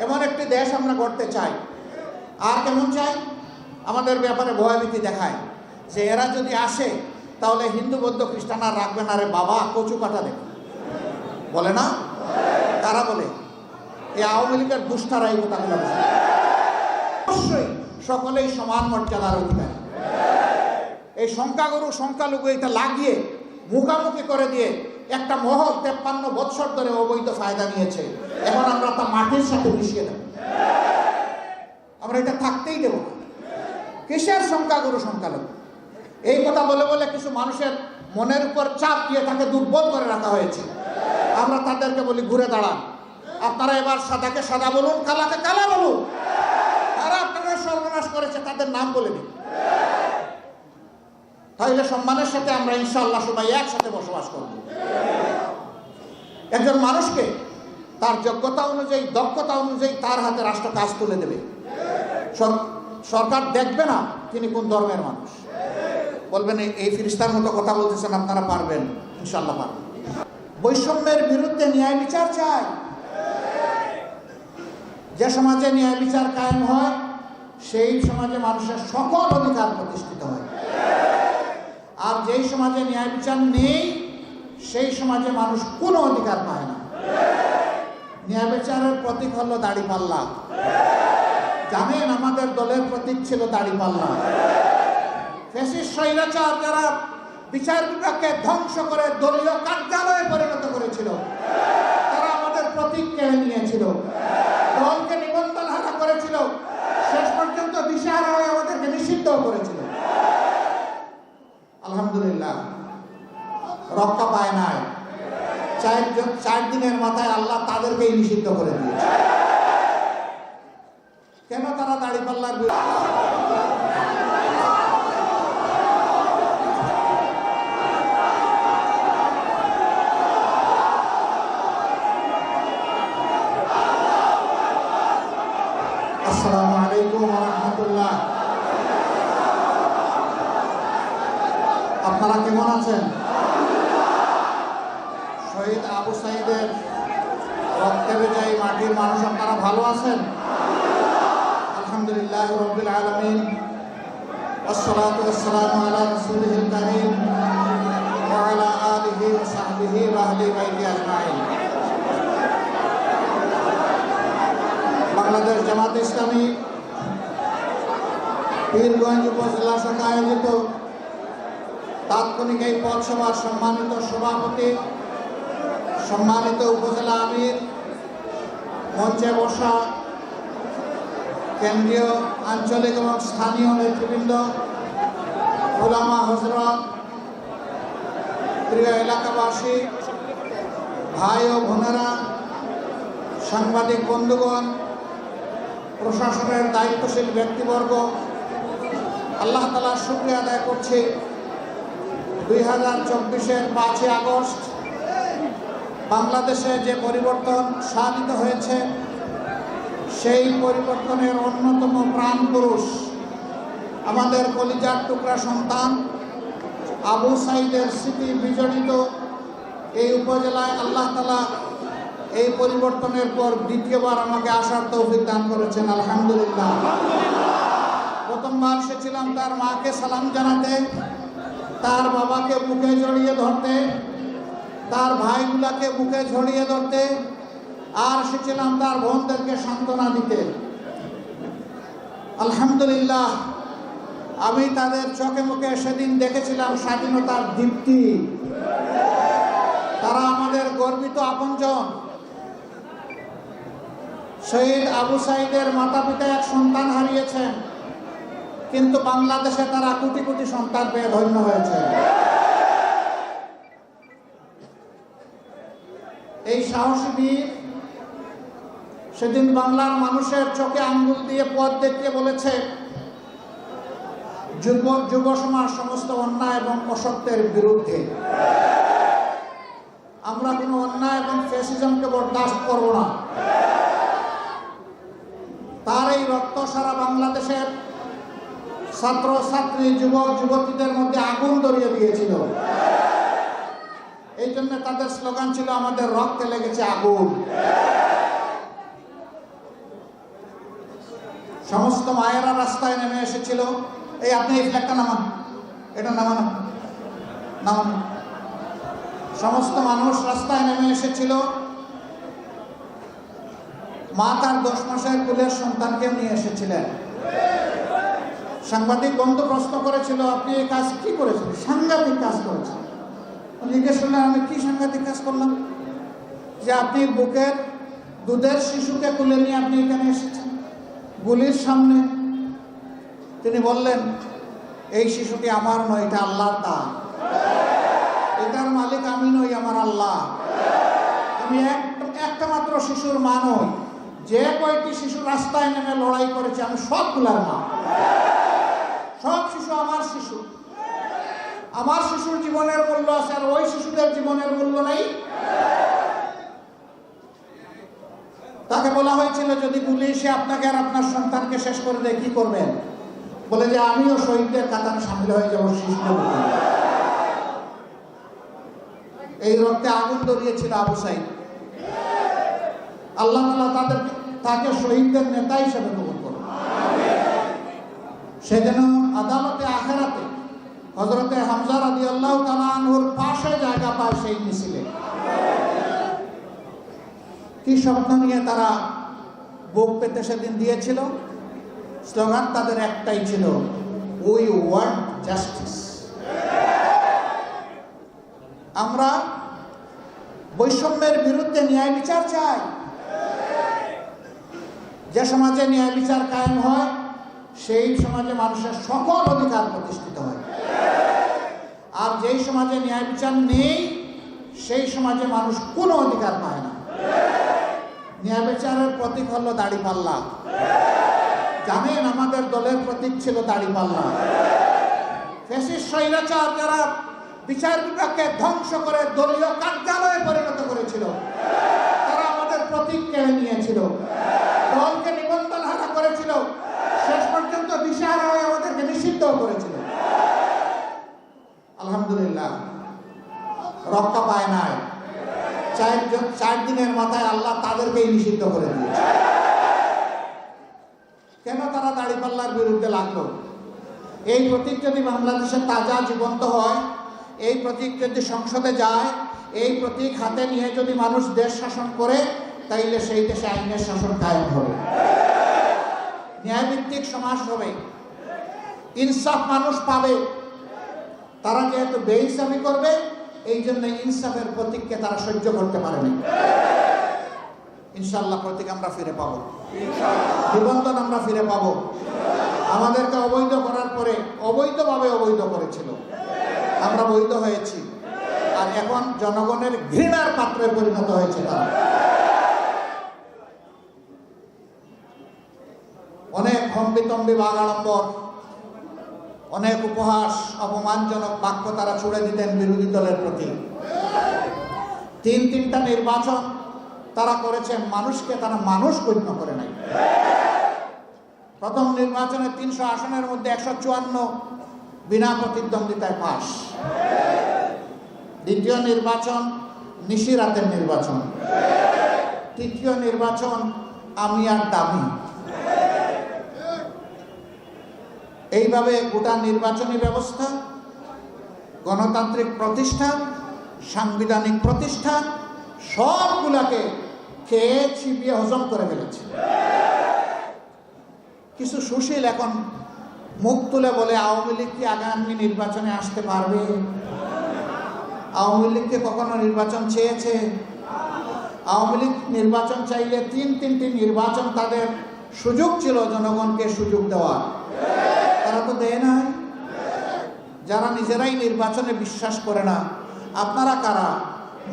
এমন একটি দেশ আমরা গড়তে চাই। আর কেমন চাই? আমাদের ব্যাপারে ভয়ভীতি দেখায়। যে এরা যদি আসে, তাহলে হিন্দু, বৌদ্ধ, খ্রিস্টান আর রাখবে না রে বাবা, কচু কাটা দেবে। বলে না? তারা বলে? এই আওয়ামী লীগের দুষ্টারা এই কথাগুলো বলে অবশ্যই সকলেই সমান মর্যাদার অধিকারী। এই সংখ্যাগুরু, সংখ্যালঘু এটা লাগিয়ে, মুখামুখি করে দিয়ে একটা মহল তেপ্পান্ন বৎসর ধরে অবৈধ ফায়দা নিয়েছে। এখন আমরা তা মাটির সাথে মিশিয়ে দেব। আমরা এটা থাকতেই দেব না। কিসের সংখ্যাগুরু সংখ্যালঘু। এই কথা বলে বলে কিছু মানুষের মনের উপর চাপ দিয়ে তাকে দুর্বল করে রাখা হয়েছে। আমরা তাদেরকে বলি, ঘুরে দাঁড়ান। আপনারা এবার সাদাকে সাদা বলুন, কালাকে কালা বলুন। তারা আপনারা সর্বনাশ করেছে, তাদের নাম বলে দিন। তাহলে সম্মানের সাথে আমরা ইনশাআল্লাহ সবাই একসাথে বসবাস করব। একজন মানুষকে তার যোগ্যতা অনুযায়ী, দক্ষতা অনুযায়ী তার হাতে রাষ্ট্র কাজ তুলে দেবে। সরকার দেখবে না তিনি কোন ধর্মের মানুষ। বলবেন এই- ফিরিস্তার মতো কথা বলতেছেন, আপনারা পারবেন ইনশাল্লাহ পারবেন। বৈষম্যের বিরুদ্ধে ন্যায় বিচার চাই। যে সমাজে ন্যায় বিচার কায়েম হয়, সেই সমাজে মানুষের সকল অধিকার প্রতিষ্ঠিত হয়। আর যেই সমাজে ন্যায় বিচার নেই, সেই সমাজে মানুষ কোনো অধিকার পায় না। ন্যায় বিচারের প্রতীক হলো দাড়িপাল্লা জানেন, আমাদের দলের প্রতীক ছিল দাড়িপাল্লা ফেসিস স্বৈরাচার যারা বিচার বিভাগকে ধ্বংস করে দলীয় কার্যালয়ে পরিণত করেছিল, তারা আমাদের প্রতীক কেড়ে নিয়েছিল। দলকে নিবন্ধন হারা করেছিল। শেষ পর্যন্ত দিশাহারা হয়ে আমাদেরকে নিষিদ্ধ করেছিল। আলহামদুলিল্লাহ। রক্ষা পায় নাই। চার জন- চার দিনের মাথায় আল্লাহ তাদেরকেই নিষিদ্ধ করে দিয়েছে। কেন তারা দাড়িপাল্লার আসসালামু আলাইকুম রহমতুল্লাহ। আপনারা কেমন আছেন শহীদ আবু সাইদের রক্তে বেজাই মাটির মানুষ আপনারা ভালো আছেন আলহামদুলিল্লাহ রবিল আলমিন والصلاة والسلام على رسوله الكريم وعلى آله وصحبه وأهل بيته أجمعين বাংলাদেশ জামাত ইসলামী পীরগঞ্জ উপজেলা শাখা আয়োজিত তাৎক্ষণিক এই পথসভার সম্মানিত সভাপতি, সম্মানিত উপজেলা আমির, মঞ্চে বসা কেন্দ্রীয় আঞ্চলিক এবং স্থানীয় নেতৃবৃন্দ, ওলামা হজরত, প্রিয় এলাকাবাসী, ভাই ও বোনেরা, সাংবাদিক বন্ধুগণ, প্রশাসনের দায়িত্বশীল ব্যক্তিবর্গ, আল্লাহ তালার শুক্রিয়া আদায় করছি। দুই হাজার চব্বিশের পাঁচই আগস্ট বাংলাদেশে যে পরিবর্তন সাধিত হয়েছে, সেই পরিবর্তনের অন্যতম প্রাণ পুরুষ আমাদের কলিজার টুকরা সন্তান আবু সাইদের স্মৃতি বিজড়িত এই উপজেলায় আল্লাহ তালা এই পরিবর্তনের পর দ্বিতীয়বার আমাকে আসার তৌফিক দান করেছেন, আলহামদুলিল্লাহ। প্রথমবার এসেছিলাম তার মাকে সালাম জানাতে। তার বাবাকে বুকে জড়িয়ে ধরতে, তার ভাইগুলাকে বুকে জড়িয়ে ধরতে, আর এসেছিলাম তার বোনদেরকে সান্ত্বনা দিতে। আলহামদুলিল্লাহ, আমি তাদের চোখে মুখে সেদিন দেখেছিলাম স্বাধীনতার দীপ্তি। তারা আমাদের গর্বিত আপনজন। শহীদ আবু সাইদের মাতা পিতা এক সন্তান হারিয়েছেন। কিন্তু বাংলাদেশে তারা কোটি কোটি সন্তান পেয়ে ধন্য হয়েছে। এই সাহসী বীর সেদিন বাংলার মানুষের চোখে আঙ্গুল দিয়ে পথ দেখিয়ে বলেছে, যুব যুব সমাজ সমস্ত অন্যায় এবং অসত্যের বিরুদ্ধে। আমরা কোনো অন্যায় এবং ফ্যাসিজমকে বরদাস্ত করব না। তার এই রক্ত সারা বাংলাদেশের ছাত্র ছাত্রী যুবক, যুবতীদের মধ্যে আগুন ধরিয়ে দিয়েছিল। এই জন্য তাদের স্লোগান ছিল, আমাদের রক্তে লেগেছে আগুন। সমস্ত মায়েরা রাস্তায় নেমে এসেছিল। এই আপনি এই ফ্ল্যাগটা নামান। এটা নামান। নামান। সমস্ত মানুষ রাস্তায় নেমে এসেছিল। মা তার দশ মাসের কুলের সন্তানকে নিয়ে এসেছিলেন। সাংবাদিক বন্ধু প্রশ্ন করেছিল, আপনি এই কাজ কি করেছেন? সাংঘাতিক কাজ করেছেন জিজ্ঞেস করলেন, আমি কি সাংঘাতিক কাজ করলাম? যে আপনি বুকের দুধের শিশুকে তুলে নিয়ে আপনি এখানে এসেছেন, গুলির সামনে। তিনি বললেন, এই শিশুটি আমার নয়, এটা আল্লাহর দান এটার মালিক আমি নই, আমার আল্লাহ। আমি এক- একটা মাত্র শিশুর মা নই। যে কয়টি শিশু রাস্তায় নেমে লড়াই করেছে, আমি সবগুলার মা। শিশু। আমার শিশু শিশুর জীবনের মূল্য আছে আর ওই শিশুদের জীবনের মূল্য নেই। তাকে বলা হয়েছিল, যদি পুলিশে আপনাকে আর আপনার সন্তানকে শেষ করে দেয়, কি করবেন? বলে যে, আমিও শহীদদের কাতারে সামিল হয়ে যাব মতো। এই রক্তে আগুন ধরিয়েছিল আবু সাইদ। আল্লাহ তাদের তাকে শহীদদের নেতা হিসেবে করুন আদালতে, আখেরাতে হজরতে হামজা রাদি আল্লাহ তালাহুর পাশে জায়গা পায় সেই মিছিলে। কি স্বপ্ন নিয়ে তারা বুক পেতে সেদিন দিয়েছিল? স্লোগান তাদের একটাই ছিল উই ওয়ান্ট জাস্টিস আমরা বৈষম্যের বিরুদ্ধে ন্যায় বিচার চাই। যে সমাজে ন্যায় বিচার কায়েম হয় সেই সমাজে মানুষের সকল অধিকার প্রতিষ্ঠিত হয়। আর যেই সমাজে ন্যায় বিচার নেই, সেই সমাজে মানুষ কোনো অধিকার পায় না। ন্যায় বিচারের প্রতীক হলো দাড়িপাল্লা জানেন, আমাদের দলের প্রতীক ছিল দাড়িপাল্লা ফেসিস, স্বৈরাচার যারা বিচার বিভাগকে ধ্বংস করে দলীয় কার্যালয়ে পরিণত করেছিল, তারা আমাদের প্রতীক কেড়ে নিয়েছিল। দলকে নিবন্ধন হারা করেছিল শেষ পর্যন্ত দিশাহারা হয়ে আমাদেরকে নিষিদ্ধ করেছিল আলহামদুলিল্লাহ। রক্ষা পায় নাই। চার চার দিনের মাথায় আল্লাহ তাদেরকেই নিষিদ্ধ করে দিয়েছে। কেন তারা দাড়িপাল্লার বিরুদ্ধে লাগল? এই প্রতীক যদি বাংলাদেশে তাজা জীবন্ত হয়, এই প্রতীক যদি সংসদে যায়, এই প্রতীক হাতে নিয়ে যদি মানুষ দেশ শাসন করে, তাইলে সেই দেশে আইনের শাসন কায়েম হবে। ন্যায়ভিত্তিক সমাজ হবে। ইনসাফ মানুষ পাবে। তারা যেহেতু বেইনসাফি করবে এই জন্য ইনসাফের প্রতীককে তারা সহ্য করতে পারেনি ইনশাল্লাহ প্রতীক আমরা ফিরে পাবো। নিবন্ধন আমরা ফিরে পাবো। আমাদেরকে অবৈধ করার পরে অবৈধভাবে অবৈধ করেছিল। আমরা বৈধ হয়েছি। আর এখন জনগণের ঘৃণার পাত্রে পরিণত হয়েছে তারা। অনেক হম্বিতম্বি বাগাড়ম্বর অনেক উপহাস, অপমানজনক বাক্য তারা ছুড়ে দিতেন বিরোধী দলের প্রতি। তিন তিনটা নির্বাচন তারা করেছে, মানুষকে তারা মানুষ গণ্য করে নাই। প্রথম নির্বাচনে তিনশো আসনের মধ্যে একশো চুয়ান্ন বিনা প্রতিদ্বন্দ্বিতায় পাশ। দ্বিতীয় নির্বাচন নিশিরাতের নির্বাচন। তৃতীয় নির্বাচন আমি আর দামি। এইভাবে গোটা নির্বাচনী ব্যবস্থা, গণতান্ত্রিক প্রতিষ্ঠান সাংবিধানিক প্রতিষ্ঠান সবগুলাকে খেয়ে ছিপিয়ে হজম করে ফেলেছে। কিছু সুশীল এখন মুখ তুলে বলে, আওয়ামী লীগ কি আগামী নির্বাচনে আসতে পারবে? আওয়ামী লীগকে কখনো নির্বাচন চেয়েছে? আওয়ামী লীগ নির্বাচন চাইলে তিন তিনটি নির্বাচন তাদের সুযোগ ছিল, জনগণকে সুযোগ দেওয়ার। তারা তো দেয় নাই? যারা নিজেরাই নির্বাচনে বিশ্বাস করে না। আপনারা কারা?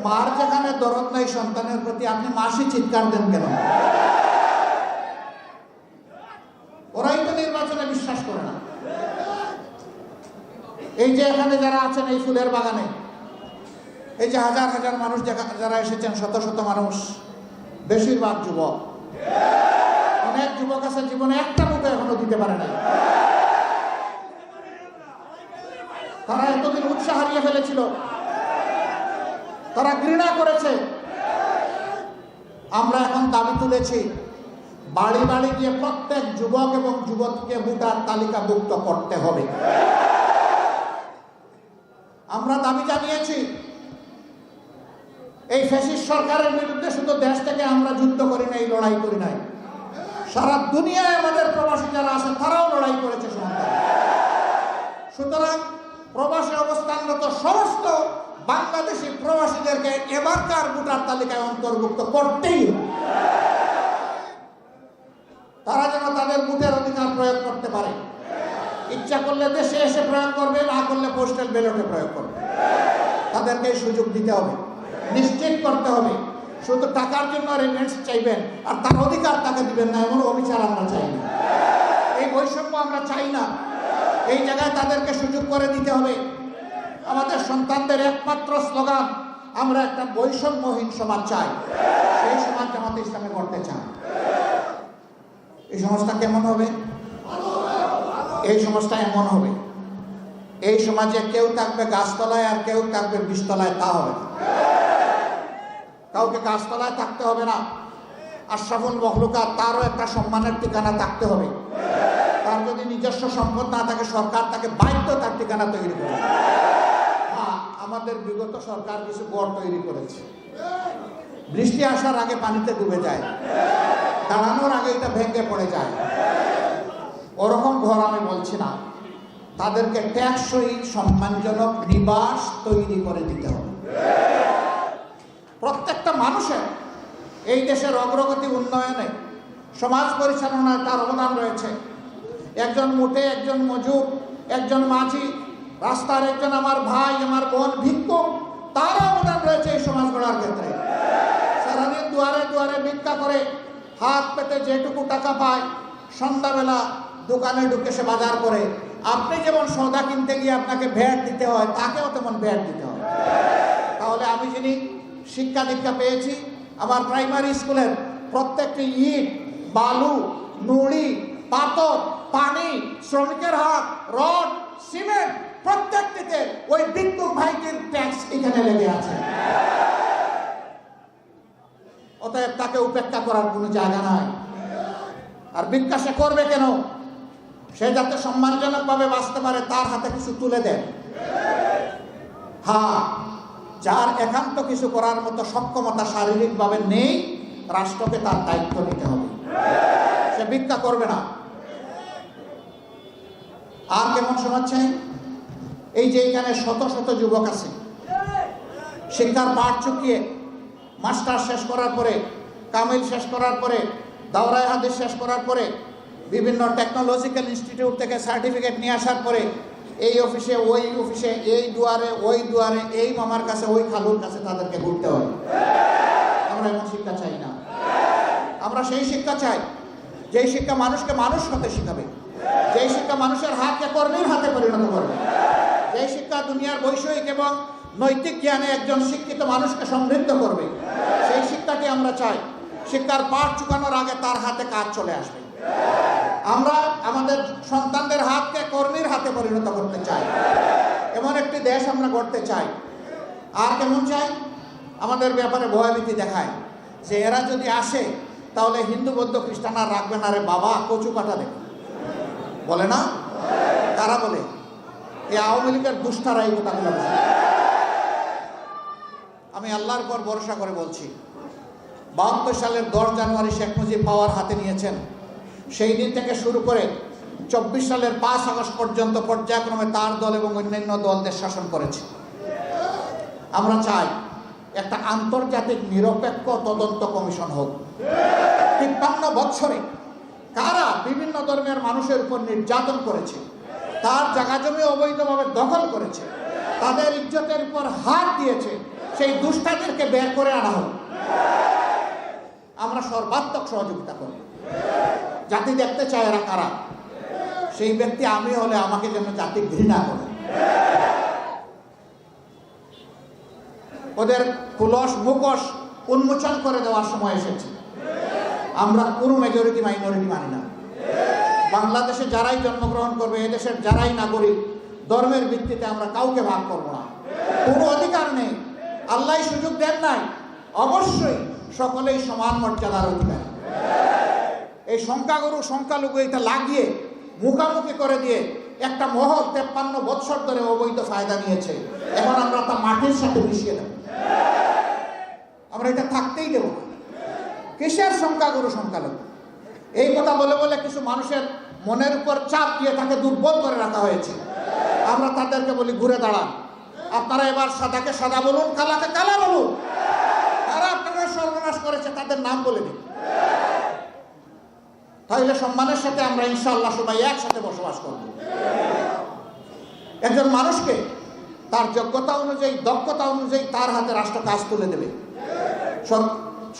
মার যেখানে দরদ নাই সন্তানের প্রতি আপনি মাসি চিৎকার দেন কেন? ওরাই তো নির্বাচনে বিশ্বাস করে না। এই যে এখানে যারা আছেন এই ফুলের বাগানে, এই যে হাজার হাজার মানুষ যারা এসেছেন, শত শত মানুষ, বেশিরভাগ যুবক। অনেক যুবক আছে, জীবনে একটা মুখে এখনও দিতে পারে নাই। তারা এতদিন উৎসাহ হারিয়ে ফেলেছিল। তারা ঘৃণা করেছে। আমরা এখন দাবি তুলেছি, বাড়ি বাড়ি গিয়ে প্রত্যেক যুবক এবং যুবককে ভোটার তালিকাভুক্ত করতে হবে। আমরা দাবি জানিয়েছি, এই ফ্যাসিস্ট সরকারের বিরুদ্ধে শুধু দেশ থেকে আমরা যুদ্ধ করি নাই, লড়াই করি নাই। সারা দুনিয়ায় আমাদের প্রবাসী যারা আছে, তারাও লড়াই করেছে সুতরাং প্রবাসী অবস্থানরত সমস্ত বাংলাদেশি প্রবাসীদেরকে এবারকার ভোটার তালিকায় অন্তর্ভুক্ত করতেই তারা যেন তাদের ভোটের অধিকার প্রয়োগ করতে পারে। ইচ্ছা করলে দেশে এসে প্রয়োগ করবে, না করলে পোস্টাল ব্যালটে প্রয়োগ করবে। তাদেরকে সুযোগ দিতে হবে। নিশ্চিত করতে হবে, শুধু টাকার জন্য রেমিটেন্স চাইবেন আর তার অধিকার তাকে দিবেন না এমন অবিচার আমরা চাই না। এই বৈষম্য আমরা চাই না। এই জায়গায় তাদেরকে সুযোগ করে দিতে হবে। আমাদের সন্তানদের একমাত্র স্লোগান, আমরা একটা বৈষম্যহীন সমাজ চাই। সেই সমাজ জামাতে ইসলামে করতে চাই এই সমাজটা কেমন হবে? এই সমাজটা এমন হবে। এই সমাজে কেউ থাকবে গাছতলায় আর কেউ থাকবে বিষতলায় তা হবে কাউকে গাছতলায় থাকতে হবে না। আর আশরাফুল মখলুকা তারও একটা সম্মানের ঠিকানা থাকতে হবে। যদি নিজস্ব সম্পদ না থাকে, সরকার তাকে বাধ্য তার ঠিকানা তৈরি করে হ্যাঁ আমাদের বিগত সরকার কিছু গড় তৈরি করেছে। বৃষ্টি আসার আগে পানিতে ডুবে যায়। দাঁড়ানোর আগে এটা ভেঙে পড়ে যায়। ওরকম ঘর আমি বলছি না। তাদেরকে ট্যাক্সই সম্মানজনক নিবাস তৈরি করে দিতে হবে। প্রত্যেকটা মানুষের এই দেশের অগ্রগতি উন্নয়নে সমাজ পরিচালনায় তার অবদান রয়েছে। একজন মুঠে একজন মজুর, একজন মাঝি, রাস্তার একজন আমার ভাই, আমার বোন ভিক্ষুক তার অবদান রয়েছে এই সমাজ গড়ার ক্ষেত্রে। সারাদিন দুয়ারে দুয়ারে ভিক্ষা করে হাত পেতে যেটুকু টাকা পায়, সন্ধ্যাবেলা দোকানে ঢুকে সে বাজার করে। আপনি যেমন সৌদা কিনতে গিয়ে আপনাকে ভ্যাট দিতে হয়, তাকেও তেমন ভ্যাট দিতে হয়। তাহলে আমি যিনি শিক্ষা দীক্ষা পেয়েছি, আমার প্রাইমারি স্কুলের প্রত্যেকটি ইট, বালু, নুড়ি, পাথর পানি, শ্রমিকের হাত, রড, সিমেন্ট, প্রত্যেকটিতে ওই বিদ্যুৎ ভাইটির ট্যাক্স এখানে লেগে আছে। অতএব তাকে উপেক্ষা করার কোনো জায়গা নাই। আর সে করবে কেন? সে যাতে সম্মানজনকভাবে বাঁচতে পারে, তার হাতে কিছু তুলে দেন। হ্যাঁ যার একান্ত কিছু করার মতো সক্ষমতা শারীরিকভাবে নেই, রাষ্ট্রকে তার দায়িত্ব নিতে হবে। সে ভিক্ষা করবে না। আর কেমন সমাজ চাই এই যে এখানে শত শত যুবক আছে। শিক্ষার পাঠ চুকিয়ে মাস্টার শেষ করার পরে, কামিল শেষ করার পরে, দাওরায় হাদিস শেষ করার পরে, বিভিন্ন টেকনোলজিক্যাল ইনস্টিটিউট থেকে সার্টিফিকেট নিয়ে আসার পরে, এই অফিসে, ওই অফিসে, এই দুয়ারে, ওই দুয়ারে, এই মামার কাছে, ওই খালুর কাছে তাদেরকে ঘুরতে হয়। আমরা এমন শিক্ষা চাই না। আমরা সেই শিক্ষা চাই, যেই শিক্ষা মানুষকে মানুষ হতে শিখাবে। যেই শিক্ষা মানুষের হাতকে কর্মীর হাতে পরিণত করবে, যেই শিক্ষা দুনিয়ার বৈষয়িক এবং নৈতিক জ্ঞানে একজন শিক্ষিত মানুষকে সমৃদ্ধ করবে, সেই শিক্ষাটি আমরা চাই। শিক্ষার পাঠ চুকানোর আগে তার হাতে কাজ চলে আসবে। আমরা আমাদের সন্তানদের হাতকে কর্মীর হাতে পরিণত করতে চাই। এমন একটি দেশ আমরা গড়তে চাই। আর কেমন চাই? আমাদের ব্যাপারে ভয়ভীতি দেখায় যে এরা যদি আসে, তাহলে হিন্দু, বৌদ্ধ, খ্রিস্টান আর রাখবে না রে বাবা কচু কাটা দেবে বলে না? তারা বলে? এই আওয়ামী লীগের দুষ্টারা এই কথাগুলো বলে আমি আল্লাহর পর ভরসা করে বলছি, বাহাত্তর সালের দশ জানুয়ারি শেখ মুজিব পাওয়ার হাতে নিয়েছেন। সেই দিন থেকে শুরু করে চব্বিশ সালের পাঁচ আগস্ট পর্যন্ত পর্যায়ক্রমে তার দল এবং অন্যান্য দল দেশ শাসন করেছে। আমরা চাই একটা আন্তর্জাতিক নিরপেক্ষ তদন্ত কমিশন হোক। তিপ্পান্ন বছরে কারা বিভিন্ন ধর্মের মানুষের উপর নির্যাতন করেছে। তার জায়গা জমি অবৈধভাবে দখল করেছে। তাদের ইজ্জতের উপর হাত দিয়েছে। সেই দুষ্টাদেরকে বের করে আনা হোক। আমরা সর্বাত্মক সহযোগিতা করব। জাতি দেখতে চায় এরা কারা? সেই ব্যক্তি আমি হলে আমাকে যেন জাতি ঘৃণা করে। ওদের কুলস মুখোশ উন্মোচন করে দেওয়ার সময় এসেছে। আমরা কোনো মেজরিটি মাইনরিটি মানি না। বাংলাদেশে যারাই জন্মগ্রহণ করবে, এদেশের যারাই নাগরিক, ধর্মের ভিত্তিতে আমরা কাউকে ভাগ করব না। কোনো অধিকার নেই। আল্লাহ সুযোগ দেন নাই। অবশ্যই সকলেই সমান মর্যাদার অধিকার। এই সংখ্যাগুরু, সংখ্যালঘু এটা লাগিয়ে, মুখামুখি করে দিয়ে একটা মহল তেপ্পান্ন বৎসর ধরে অবৈধ ফায়দা নিয়েছে। এখন আমরা তা মাটির সাথে মিশিয়ে দেব। আমরা এটা থাকতেই দেব না। কিসের সংখ্যাগুরু সংখ্যালঘু? এই কথা বলে বলে কিছু মানুষের মনের উপর চাপ দিয়ে তাকে দুর্বল করে রাখা হয়েছে। আমরা তাদেরকে বলি, ঘুরে দাঁড়ান। আপনারা এবার সাদাকে সাদা বলুন, কালাকে কালা বলুন। তারা আপনারা সর্বনাশ করেছে তাদের নাম বলে দিন। তাহলে সম্মানের সাথে আমরা ইনশাআল্লাহ সবাই একসাথে বসবাস করব। একজন মানুষকে তার যোগ্যতা অনুযায়ী, দক্ষতা অনুযায়ী তার হাতে রাষ্ট্র কাজ তুলে দেবে।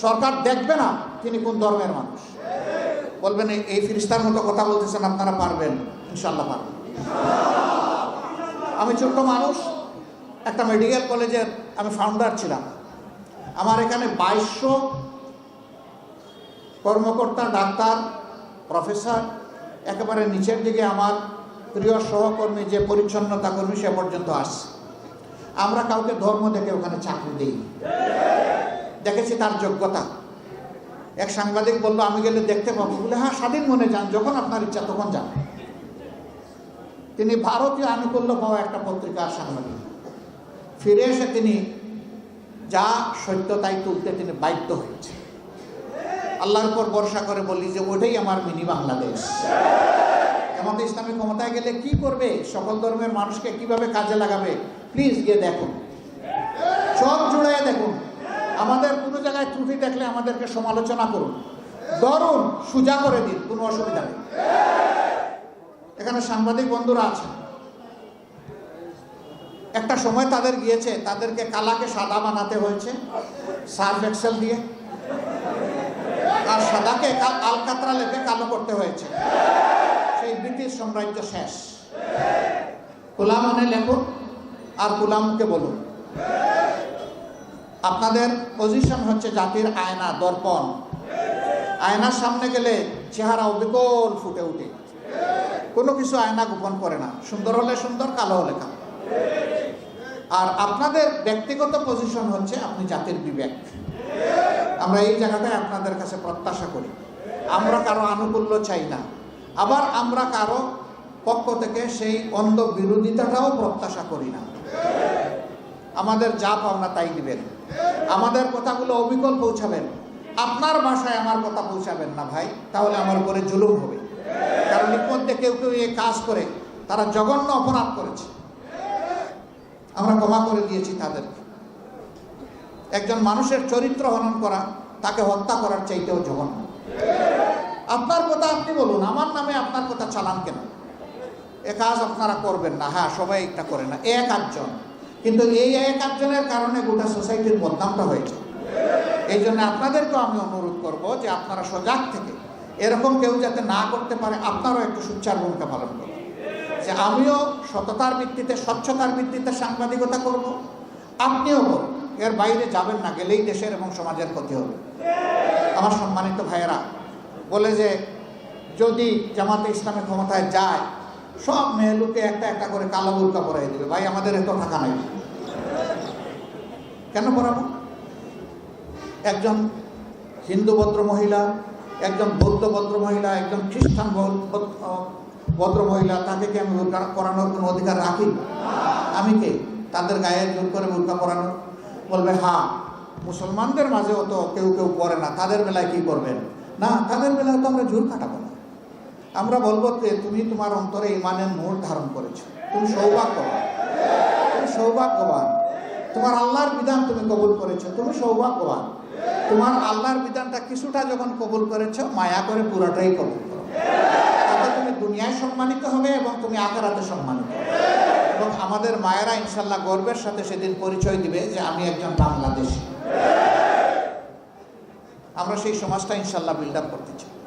সরকার দেখবে না তিনি কোন ধর্মের মানুষ। বলবেন, এই- ফিরিস্তার মতো কথা বলতেছেন, আপনারা পারবেন। ইনশাল্লাহ পারবেন। আমি ছোট্ট মানুষ, একটা মেডিকেল কলেজের আমি ফাউন্ডার ছিলাম। আমার এখানে বাইশশো কর্মকর্তা, ডাক্তার, প্রফেসর, একেবারে নিচের দিকে আমার প্রিয় সহকর্মী, যে পরিচ্ছন্নতা কর্মী সে পর্যন্ত আসছে। আমরা কাউকে ধর্ম দেখে ওখানে চাকরি দিই দেখেছি তার যোগ্যতা। এক সাংবাদিক বলল, আমি গেলে দেখতে পাবো। বলে হ্যাঁ স্বাধীন মনে যান, যখন আপনার ইচ্ছা তখন যান। তিনি ভারতীয় আনুকূল্য পাওয়া একটা পত্রিকার সাংবাদিক। ফিরে এসে তিনি যা সত্য তাই তুলতে তিনি বাধ্য হয়েছে আল্লাহর উপর ভরসা করে বলি যে, ওটাই আমার মিনি বাংলাদেশ। এমন ইসলামী ক্ষমতায় গেলে কি করবে? সকল ধর্মের মানুষকে কীভাবে কাজে লাগাবে? প্লিজ গিয়ে দেখুন। চোখ জুড়ে দেখুন। আমাদের কোনো জায়গায় ত্রুটি দেখলে আমাদেরকে সমালোচনা করুন। ধরুন, সুজা করে দিন, কোনো অসুবিধা নেই। এখানে সাংবাদিক বন্ধুরা আছে একটা সময় তাদের গিয়েছে, তাদেরকে কালাকে সাদা বানাতে হয়েছে সার্ফ এক্সেল দিয়ে। আর সাদাকে আলকাতরা লেপে কালো করতে হয়েছে। সেই ব্রিটিশ সাম্রাজ্য শেষ। কুলা মানে লেখুন আর কুলামকে বলুন। আপনাদের পজিশন হচ্ছে জাতির আয়না, দর্পণ। আয়নার সামনে গেলে চেহারা অবিকল ফুটে উঠে কোনো কিছু আয়না গোপন করে না। সুন্দর হলে সুন্দর, কালো হলে কালো। আর আপনাদের ব্যক্তিগত পজিশন হচ্ছে আপনি জাতির বিবেক। আমরা এই জায়গাটায় আপনাদের কাছে প্রত্যাশা করি। আমরা কারও আনুকূল্য চাই না। আবার আমরা কারও পক্ষ থেকে সেই অন্ধ বিরোধিতাটাও প্রত্যাশা করি না। আমাদের যা পাওনা তাই দিবেন। আমাদের কথাগুলো অবিকল পৌঁছাবেন। আপনার ভাষায় আমার কথা পৌঁছাবেন না ভাই, তাহলে আমার উপরে জুলুম হবে। কারণ ইতিমধ্যে কেউ কেউ এই কাজ করে, তারা জঘন্য অপরাধ করেছে। আমরা ক্ষমা করে দিয়েছি তাদেরকে। একজন মানুষের চরিত্র হনন করা, তাকে হত্যা করার চাইতেও জঘন্য। আপনার কথা আপনি বলুন, আমার নামে আপনার কথা চালান কেন? এ কাজ আপনারা করবেন না। হ্যাঁ সবাই এটা করে না। এক আধজন। কিন্তু এই এক আধজনের কারণে গোটা সোসাইটির বদনামটা হয়েছে। এই জন্য আপনাদেরকেও আমি অনুরোধ করব যে আপনারা সজাগ থেকে এরকম কেউ যাতে না করতে পারে, আপনারাও একটু সুচ্চার ভূমিকা পালন করুন। যে আমিও সততার ভিত্তিতে, স্বচ্ছতার ভিত্তিতে সাংবাদিকতা করব। আপনিও করুন এর বাইরে যাবেন না, গেলেই দেশের এবং সমাজের ক্ষতি হবে। আমার সম্মানিত ভাইয়েরা, বলে যে যদি জামাতে ইসলামী ক্ষমতায় যায় সব মেয়েলুকে একটা একটা করে কালো বুরকা পরাই দেবে। ভাই, আমাদের এত টাকা নাই। কেন পরাবো? একজন হিন্দু ভদ্র মহিলা, একজন বৌদ্ধ ভদ্র মহিলা, একজন খ্রিস্টান ভদ্র মহিলা, তাকে কি আমি বোরকা পরানোর কোনো অধিকার রাখি? আমি কে? তাদের গায়ে জোর করে বোরকা পরানো? বলবে হ্যাঁ মুসলমানদের মাঝেও তো কেউ কেউ পরে না। তাদের বেলায় কি করবেন? না, তাদের বেলায় তো আমরা জোর কাটাবো আমরা বলব যে তুমি তোমার অন্তরে ইমানের নূর ধারণ করেছ। তুমি সৌভাগ্যবান। তুমি সৌভাগ্যবান। তোমার আল্লাহর বিধান তুমি কবুল করেছ। তুমি সৌভাগ্যবান। তোমার আল্লাহর বিধানটা কিছুটা যখন কবুল করেছ, মায়া করে পুরোটাই কবুল করো। তাতে তুমি দুনিয়ায় সম্মানিত হবে এবং তুমি আকারাতে সম্মানিত হবে। এবং আমাদের মায়েরা ইনশাল্লাহ গর্বের সাথে সেদিন পরিচয় দিবে যে আমি একজন বাংলাদেশি। আমরা সেই সমাজটা ইনশাল্লাহ বিল্ড আপ করতে চাই।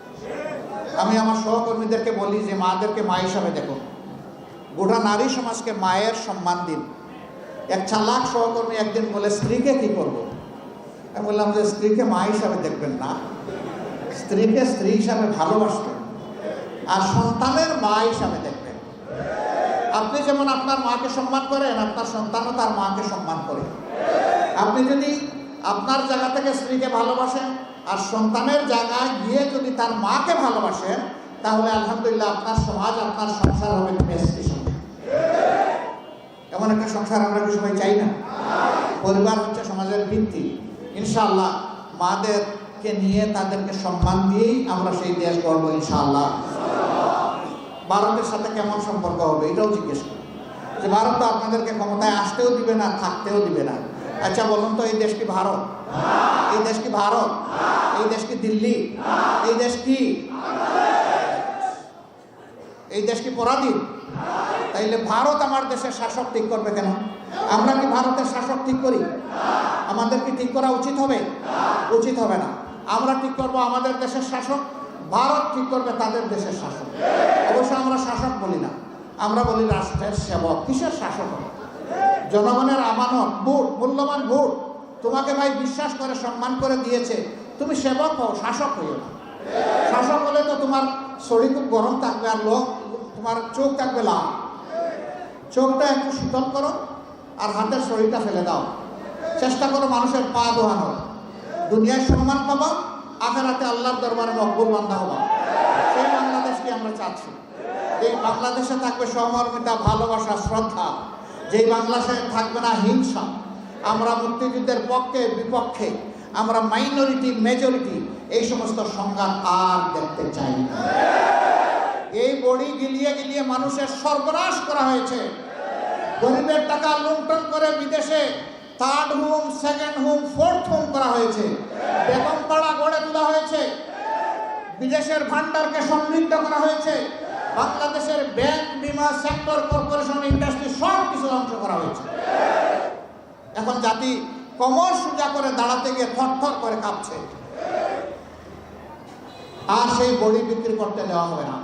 আমি আমার সহকর্মীদেরকে বলি যে মাদেরকে মা হিসাবে দেখুন গোটা নারী সমাজকে মায়ের সম্মান দিন। এক চালাক সহকর্মী একদিন বলে, স্ত্রীকে কি করব? আমি বললাম যে, স্ত্রীকে মা হিসাবে দেখবেন না। স্ত্রীকে স্ত্রী হিসাবে ভালোবাসবেন। আর সন্তানের মা হিসাবে দেখবেন। আপনি যেমন আপনার মাকে সম্মান করেন, আপনার সন্তানও তার মাকে সম্মান করে। আপনি যদি আপনার জায়গা থেকে স্ত্রীকে ভালোবাসেন আর সন্তানের জায়গায় গিয়ে যদি তার মাকে ভালোবাসেন তাহলে আলহামদুলিল্লাহ আপনার সমাজ, আপনার সংসার হবে সংসার এমন একটা সংসার আমরা কি সবাই চাই না? পরিবার হচ্ছে সমাজের ভিত্তি। ইনশাআল্লাহ মাদেরকে নিয়ে তাদেরকে সম্মান দিয়েই আমরা সেই দেশ গড়ব ইনশাআল্লাহ। ভারতের সাথে কেমন সম্পর্ক হবে এটাও জিজ্ঞেস করি যে ভারত তো আপনাদেরকে ক্ষমতায় আসতেও দিবে না, থাকতেও দিবে না। আচ্ছা বলুন তো এই দেশটি ভারত? এই দেশ কি ভারত? এই দেশ কি দিল্লি? এই দেশ কি এই দেশ কি পরাধীন? তাইলে ভারত আমার দেশের শাসক ঠিক করবে কেন? আমরা কি ভারতের শাসক ঠিক করি? আমাদের কি ঠিক করা উচিত হবে? উচিত হবে না। আমরা ঠিক করব আমাদের দেশের শাসক, ভারত ঠিক করবে তাদের দেশের শাসক। অবশ্য আমরা শাসক বলি না। আমরা বলি রাষ্ট্রের সেবক। কিসের শাসক জনগণের আমানত, ভোট, মূল্যবান ভোট। তোমাকে ভাই বিশ্বাস করে, সম্মান করে দিয়েছে। তুমি সেবক হও, শাসক হইও শাসক হলে তো তোমার শরীর খুব গরম থাকবে আর লোক, তোমার চোখ থাকবে লাল। চোখটা একটু শীতল করো আর হাতের শরীরটা ফেলে দাও। চেষ্টা করো মানুষের পা দোহানো দুনিয়ায় সম্মান পাবা, আখেরাতে আল্লাহর দরবারে মকবুল বান্ধা হবা। সেই বাংলাদেশকে আমরা চাচ্ছি? এই বাংলাদেশে থাকবে সহমর্মিতা, ভালোবাসা, শ্রদ্ধা। যেই বাংলাদেশে থাকবে না হিংসা আমরা মুক্তিযুদ্ধের পক্ষে, বিপক্ষে, আমরা মাইনরিটি মেজরিটি এই সমস্ত সংঘাত আর দেখতে চাই না। এই বড়ি গিলিয়ে গিলিয়ে মানুষের সর্বনাশ করা হয়েছে। গরিবের টাকা লুণ্ঠন করে বিদেশে third home second home fourth home করা হয়েছে। বেগম পাড়া গড়ে তোলা হয়েছে। বিদেশের ভান্ডারকে সমৃদ্ধ করা হয়েছে। বাংলাদেশের ব্যাংক বিমা সেক্টর কর্পোরেশন ইন্ডাস্ট্রি সব কিছু ধ্বংস করা হয়েছে। এখন জাতি কমর সোজা করে দাঁড়াতে গিয়ে থরথর করে কাঁপছে। আর সেই বড়ি বিক্রি করতে দেওয়া হবে না।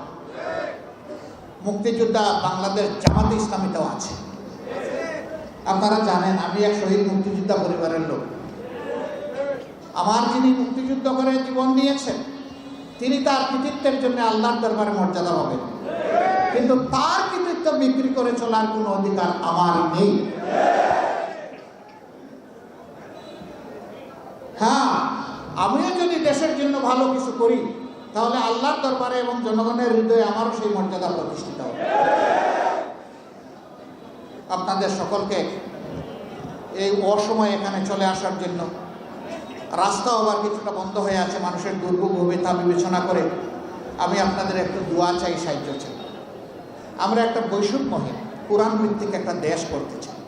মুক্তিযোদ্ধা বাংলাদেশ জামাতে ইসলামীতেও আছে। আপনারা জানেন, আমি এক শহীদ মুক্তিযোদ্ধা পরিবারের লোক। আমার যিনি মুক্তিযুদ্ধ করে জীবন দিয়েছেন, তিনি তার কৃতিত্বের জন্য আল্লাহর দরবারে মর্যাদা পাবেন। কিন্তু তার কৃতিত্ব বিক্রি করে চলার কোনো অধিকার আমার নেই হ্যাঁ আমিও যদি দেশের জন্য ভালো কিছু করি, তাহলে আল্লাহর দরবারে এবং জনগণের হৃদয়ে আমারও সেই মর্যাদা প্রতিষ্ঠিত হবে। আপনাদের সকলকে এই অসময়ে এখানে চলে আসার জন্য রাস্তাও আবার কিছুটা বন্ধ হয়ে আছে, মানুষের দুর্ভোগ হবে তা বিবেচনা করে আমি আপনাদের একটু দোয়া চাই, সাহায্য চাই। আমরা একটা বৈষম্যহীন কোরআন ভিত্তিক একটা দেশ করতে চাই।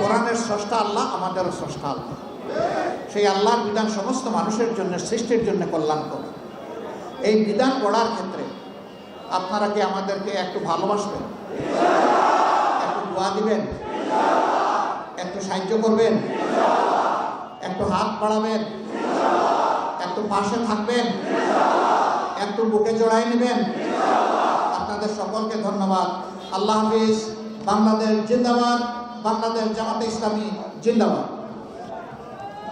কোরআনের স্রষ্টা আল্লাহ, আমাদেরও স্রষ্টা আল্লাহ। সেই আল্লাহর বিধান সমস্ত মানুষের জন্য, সৃষ্টির জন্য কল্যাণ করে এই বিধান গড়ার ক্ষেত্রে আপনারা কি আমাদেরকে একটু ভালোবাসবেন? একটু দোয়া দিবেন? একটু সাহায্য করবেন? একটু হাত বাড়াবেন? একটু পাশে থাকবেন? একটু বুকে জড়াই নেবেন? আপনাদের সকলকে ধন্যবাদ। আল্লাহ হাফিজ, বাংলাদেশ জিন্দাবাদ, বাংলাদেশ জামাতে ইসলামী জিন্দাবাদ।